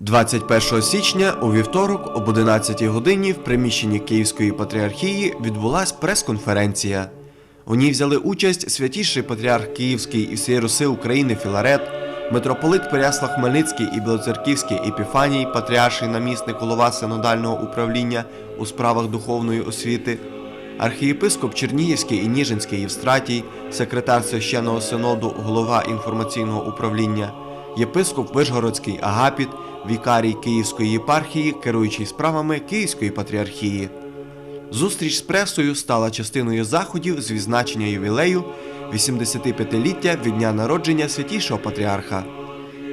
21 січня у вівторок об 11 годині в приміщенні Київської патріархії відбулась прес-конференція. У ній взяли участь святіший патріарх Київський і всієї Руси України Філарет, митрополит Перяслав Хмельницький і Білоцерківський Епіфаній, патріарший намісник голова синодального управління у справах духовної освіти, архієпископ Чернігівський і Ніжинський Євстратій, секретар священного синоду, голова інформаційного управління, єпископ Вишгородський Агапіт, вікарій Київської єпархії, керуючий справами Київської патріархії. Зустріч з пресою стала частиною заходів з відзначення ювілею 85-ліття від дня народження святішого патріарха.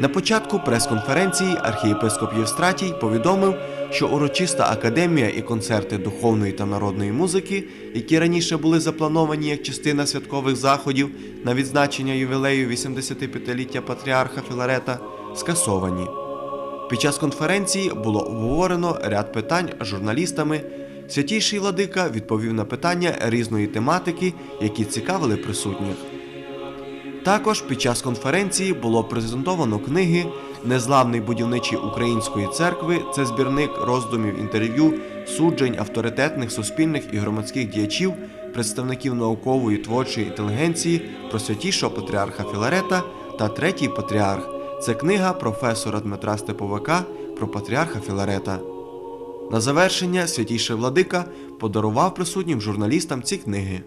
На початку прес-конференції архієпископ Євстратій повідомив, що урочиста академія і концерти духовної та народної музики, які раніше були заплановані як частина святкових заходів на відзначення ювілею 85-ліття патріарха Філарета, скасовані. Під час конференції було обговорено ряд питань журналістами. Святійший владика відповів на питання різної тематики, які цікавили присутніх. Також під час конференції було презентовано книги Незламний будівничий української церкви це збірник роздумів інтерв'ю, суджень авторитетних суспільних і громадських діячів, представників наукової творчої інтелігенції про святішого патріарха Філарета та третій патріарх. Це книга професора Дмитра Степовика про патріарха Філарета. На завершення святійший владика подарував присутнім журналістам ці книги.